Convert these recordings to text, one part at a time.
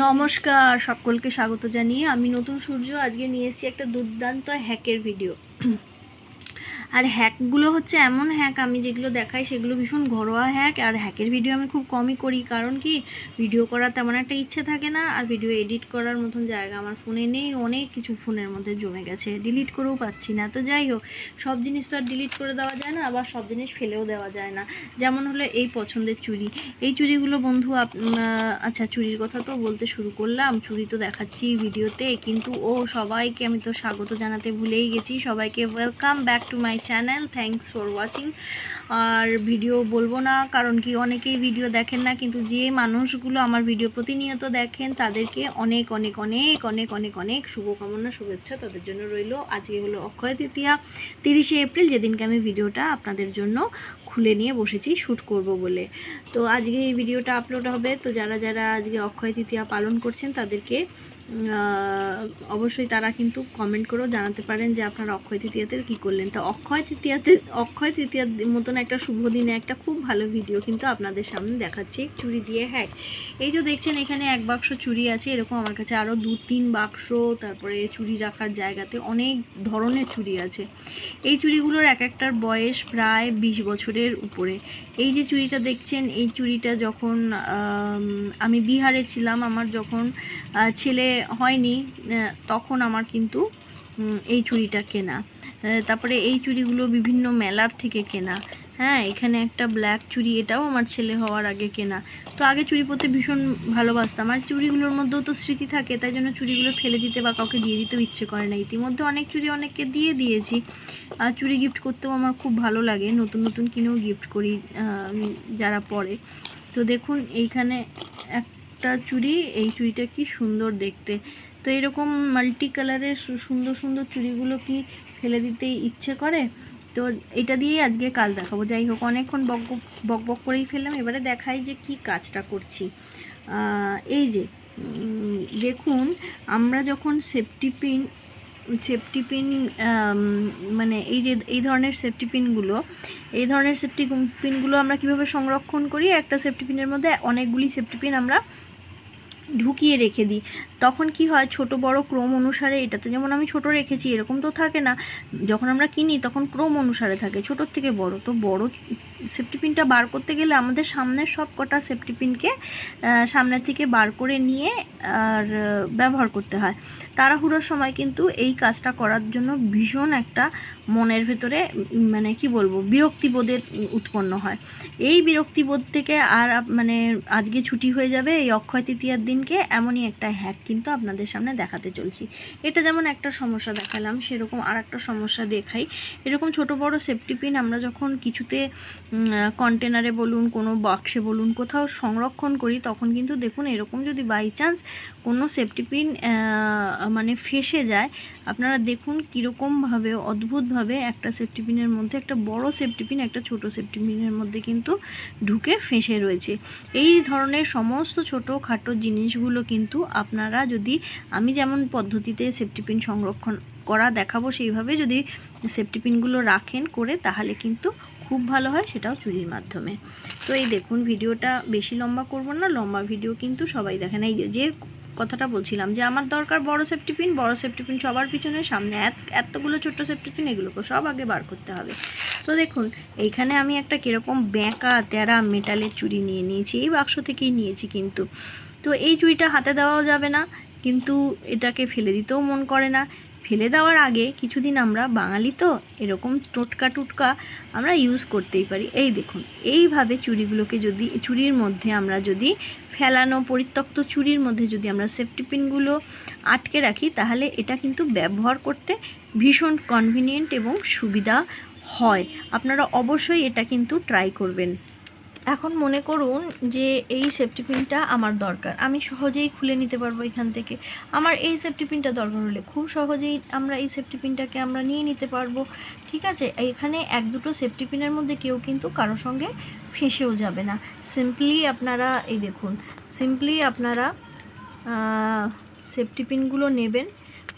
নমস্কার সকলকে স্বাগত জানিয়ে আমি নতুন সূর্য। আজকে নিয়ে এসেছি একটা দুর্দান্ত হ্যাকের ভিডিও আর হ্যাকগুলো হচ্ছে এমন হ্যাক আমি যেগুলো দেখাই সেগুলো ভীষণ ঘরোয়া হ্যাক আর হ্যাকের ভিডিও আমি খুব কমই করি। কারণ কি? ভিডিও করার তেমন একটা ইচ্ছে থাকে না, আর ভিডিও এডিট করার মতন জায়গা আমার ফোনে নেই। অনেক কিছু ফোনের মধ্যে জমে গেছে। ডিলিট করেও পাচ্ছি না। তো যাই হোক, সব জিনিস তো আর ডিলিট করে দেওয়া যায় না, আবার সব জিনিস ফেলেও দেওয়া যায় না। যেমন হলো এই পছন্দের চুড়ি। এই চুড়িগুলো বন্ধু আচ্ছা চুড়ির কথা তো বলতে শুরু করলাম। চুড়ি তো দেখাচ্ছি ভিডিওতে কিন্তু ও সবাইকে আমি তো স্বাগত জানাতে ভুলেই গেছি। সবাইকে welcome back to my channel thanks for watching R video বলব না, কারণ কি অনেকেই ভিডিও দেখেন না, কিন্তু যে মানুষগুলো আমার ভিডিও প্রতিনিয়ত দেখেন, তাদেরকে অনেক অনেক অনেক অনেক অনেক অনেক শুভকামনা, শুভেচ্ছা তাদের জন্য রইল। আজকে হলো অক্ষয় তৃতীয়া, তিরিশে এপ্রিল, যেদিনকে আমি ভিডিওটা আপনাদের জন্য খুলে নিয়ে বসেছি শ্যুট করব বলে। তো আজকে এই ভিডিওটা আপলোড হবে। তো যারা যারা আজকে অক্ষয় তৃতীয়া পালন করছেন, তাদেরকে অবশ্যই তারা কিন্তু কমেন্ট করেও জানাতে পারেন যে আপনারা অক্ষয় তৃতীয়াতে কী করলেন। তো অক্ষয় তৃতীয়াতে, অক্ষয় তৃতীয়ার মতন একটা শুভ দিনে একটা খুব ভালো ভিডিও কিন্তু আপনাদের সামনে দেখাচ্ছি। চুড়ি দিয়ে হ্যাক এই যে দেখছেন, এখানে এক বাক্স চুড়ি আছে। এরকম আমার কাছে আরও দু তিন বাক্স, তারপরে চুড়ি রাখার জায়গাতে অনেক ধরনের চুড়ি আছে। এই চুড়িগুলোর এক একটার বয়স প্রায় বিশ বছরের উপরে। এই যে চুড়িটা দেখছেন, এই চুড়িটা যখন, আমি বিহারে ছিলাম, আমার যখন ছেলে হয়নি তখন আমার কিন্তু এই চুড়িটা কেনা। তারপরে এই চুড়িগুলো বিভিন্ন মেলার থেকে কেনা। হ্যাঁ এখানে একটা ব্ল্যাক চুড়ি, এটাও আমার ছেলে হওয়ার আগে কেনা। তো আগে চুড়ি পরতে ভীষণ ভালোবাসতাম। আর চুড়িগুলোর মধ্যেও তো স্মৃতি থাকে, তাই জন্য চুড়িগুলো ফেলে দিতে বা কাউকে দিয়ে দিতেও ইচ্ছে করে না। ইতিমধ্যে অনেক চুড়ি অনেককে দিয়ে দিয়েছি। আর চুড়ি গিফট করতেও আমার খুব ভালো লাগে। নতুন নতুন কিনেও গিফট করি যারা পরে। তো দেখুন, এইখানে একটা চুড়ি, এই চুড়িটা কি সুন্দর দেখতে। তো এরকম মাল্টি কালারের সুন্দর সুন্দর চুড়িগুলো কি ফেলে দিতে ইচ্ছে করে? তো এটা দিয়েই আজকে কাজ দেখাবো। যাই হোক, অনেকক্ষণ বক বক- বক বক করেই ফেললাম। এবারে দেখাই যে কি কাজটা করছি। এই যে দেখুন, আমরা যখন সেফটি পিন সেফটি পিন মানে এই যে, এই ধরনের সেফটি পিনগুলো এই ধরনের সেফটি পিনগুলো আমরা কীভাবে সংরক্ষণ করি? একটা সেফটি পিনের মধ্যে অনেকগুলি সেফটি পিন আমরা ঢুকিয়ে রেখে দিই। তখন কি হয় ছোট বড় ক্রম অনুসারে এটাতে যেমন আমি ছোট রেখেছি এরকম তো থাকে না। যখন আমরা কিনি তখন ক্রম অনুসারে থাকে ছোটোর থেকে বড়। তো বড় সেফটি পিনটা বার করতে গেলে আমাদের সামনের সব কটা সেফটি পিনকে আহ, সামনের থেকে বার করে নিয়ে আর ব্যবহার করতে হয়। তাড়াহুড়োর সময় কিন্তু এই কাজটা করার জন্য ভীষণ একটা মনের ভেতরে মানে কি বলব বিরক্তিবোধের উৎপন্ন হয়। এই বিরক্তিবোধ থেকে আর মানে আজকে ছুটি হয়ে যাবে এই অক্ষয় তৃতীয়ার দিনকে এমনই একটা হ্যাক কিন্তু আপনাদের সামনে দেখাতে চলছি। এটা যেমন একটা সমস্যা দেখালাম, সেরকম আর একটা সমস্যা দেখাই। এরকম ছোট বড় সেফটি পিন আমরা যখন কিছুতে কন্টেনারে বলুন, কোনো বাক্সে বলুন, কোথাও সংরক্ষণ করি, তখন কিন্তু দেখুন এরকম যদি বাই চান্স কোনো সেফটি পিন মানে ফেসে যায়, আপনারা দেখুন কীরকমভাবে, অদ্ভুতভাবে একটা সেফটি পিনের মধ্যে, একটা বড় সেফটি পিন একটা ছোট সেফটি পিনের মধ্যে কিন্তু ঢুকে ফেঁসে রয়েছে। এই ধরনের সমস্ত ছোটো খাটো জিনিসগুলো কিন্তু আপনারা যদি আমি যেমন পদ্ধতিতে সেফটি পিন সংরক্ষণ করা দেখাবো, সেইভাবে যদি সেফটি পিনগুলো রাখেন করে, তাহলে কিন্তু খুব ভালো হয় সেটাও চুরির মাধ্যমে। তো এই দেখুন, ভিডিওটা বেশি লম্বা করব না, লম্বা ভিডিও কিন্তু সবাই দেখেন। এই যে কথাটা বলছিলাম যে, আমার দরকার বড় সেফটি পিন বড় সেফটি পিন সবার পিছনে, সামনে এত, এতগুলো ছোট্ট সেফটি পিন এগুলোকে সব আগে বার করতে হবে। তো দেখুন, এইখানে আমি একটা কীরকম ব্যাঁকা তেরা মেটালের চুড়ি নিয়ে নিয়েছি, এই বাক্স থেকেই নিয়েছি কিন্তু। তো এই চুড়িটা হাতে দেওয়াও যাবে না, কিন্তু এটাকে ফেলে দিতেও মন করে না। ফেলে দেওয়ার আগে কিছুদিন আমরা বাঙালি তো, এরকম টোটকা টুটকা আমরা ইউজ করতেই পারি। এই দেখুন, এইভাবে চুড়িগুলোকে যদি, চুড়ির মধ্যে আমরা যদি ফেলানো, পরিত্যক্ত চুড়ির মধ্যে যদি আমরা সেফটি পিনগুলো আটকে রাখি, তাহলে এটা কিন্তু ব্যবহার করতে ভীষণ কনভিনিয়েন্ট এবং সুবিধা হয়। আপনারা অবশ্যই এটা কিন্তু ট্রাই করবেন। এখন মনে করুন যে এই সেফটি পিনটা আমার দরকার। আমি সহজেই খুলে নিতে পারব এখান থেকে। আমার এই সেফটি পিনটা দরকার হলে খুব সহজেই আমরা এই সেফটি পিনটাকে আমরা নিয়ে নিতে পারব। ঠিক আছে? এখানে এক দুটো সেফটি পিনের মধ্যে কেউ কিন্তু কারোর সঙ্গে ফেঁসেও যাবে না। সিম্পলি আপনারা, এই দেখুন সিম্পলি আপনারা সেফটি পিনগুলো নেবেন।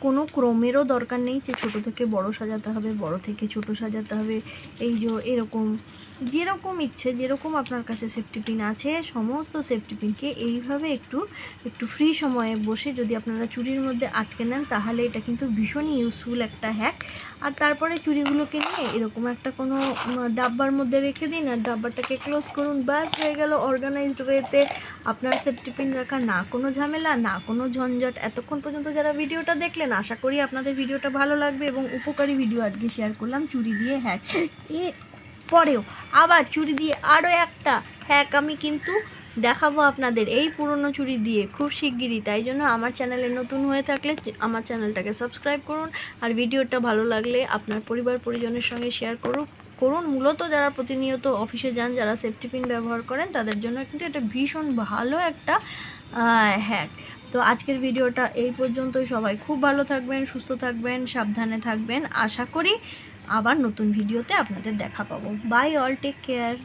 কোনো ক্রমেরও দরকার নেই যে ছোট থেকে বড় সাজাতে হবে, বড় থেকে ছোট সাজাতে হবে। এই যে এরকম, যেরকম ইচ্ছে, যেরকম আপনার কাছে সেফটি পিন আছে, সমস্ত সেফটি পিনকে এইভাবে একটু একটু ফ্রি সময়ে বসে যদি আপনারা চুরির মধ্যে আটকে নেন, তাহলে এটা কিন্তু ভীষণই ইউজফুল একটা হ্যাক আর তারপরে চুড়িগুলোকে নিয়ে এরকম একটা কোনো ডাব্বার মধ্যে রেখে দিন, আর ডাব্বাটাকে ক্লোজ করুন, ব্যাস হয়ে গেল অর্গানাইজড ওয়েতে আপনার সেফটি পিন রাখা, না কোনো ঝামেলা, না কোনো ঝঞ্ঝট। এতক্ষণ পর্যন্ত যারা ভিডিওটা দেখলেন আশা করি আপনাদের ভিডিওটা ভালো লাগবে এবং উপকারী ভিডিও আজকে শেয়ার করলাম। চুড়ি দিয়ে হ্যাক এ, পরেও আবার চুড়ি দিয়ে আরও একটা হ্যাক আমি কিন্তু দেখাবো আপনাদের। এই পুরনো চুড়ি দিয়ে খুব শিগগিরই। তাই জন্য আমার চ্যানেলে নতুন হয়ে থাকলে আমার চ্যানেলটাকে সাবস্ক্রাইব করুন আর ভিডিওটা ভালো লাগলে আপনার পরিবার, পরিজনের সঙ্গে শেয়ার করুন করুন। মূলত যারা প্রতিনিয়ত অফিসে যান, যারা সেফটি পিন ব্যবহার করেন, তাদের জন্য কিন্তু এটা ভীষণ ভালো একটা হ্যাক তো আজকের ভিডিওটা এই পর্যন্তই। সবাই খুব ভালো থাকবেন, সুস্থ থাকবেন, সাবধানে থাকবেন। আশা করি আবার নতুন ভিডিওতে আপনাদের দেখা পাবো। By all take care